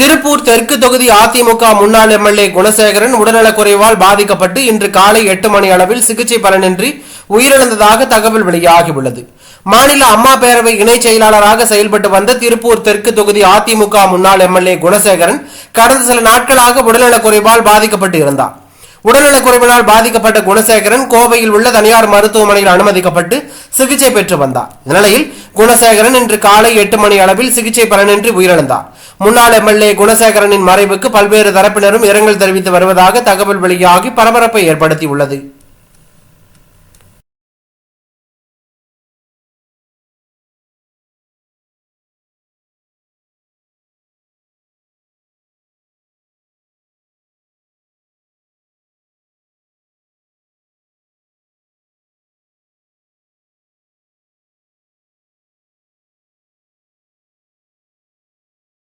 திருப்பூர் தெற்கு தொகுதி அதிமுக முன்னாள் எம்எல்ஏ குணசேகரன் உடல்நலக்குறைவால் பாதிக்கப்பட்டு இன்று காலை எட்டு மணி அளவில் சிகிச்சை பலனின்றி உயிரிழந்ததாக தகவல் வெளியாகியுள்ளது. மாநில அம்மா பேரவை இணைச் செயலாளராக செயல்பட்டு வந்த திருப்பூர் தெற்கு தொகுதி அதிமுக முன்னாள் எம்எல்ஏ குணசேகரன் கடந்த சில நாட்களாக உடல்நலக்குறைவால் பாதிக்கப்பட்டு இருந்தார். உடல்நலக்குறைவினால் பாதிக்கப்பட்ட குணசேகரன் கோவையில் உள்ள தனியார் மருத்துவமனையில் அனுமதிக்கப்பட்டு சிகிச்சை பெற்று வந்தார். இந்நிலையில் குணசேகரன் இன்று காலை எட்டு மணி அளவில் சிகிச்சை பலனின்றி உயிரிழந்தார். முன்னாள் எம்எல்ஏ குணசேகரனின் மறைவுக்கு பல்வேறு தரப்பினரும் இரங்கல் தெரிவித்து வருவதாக தகவல் வெளியாகி பரபரப்பை ஏற்படுத்தியுள்ளது.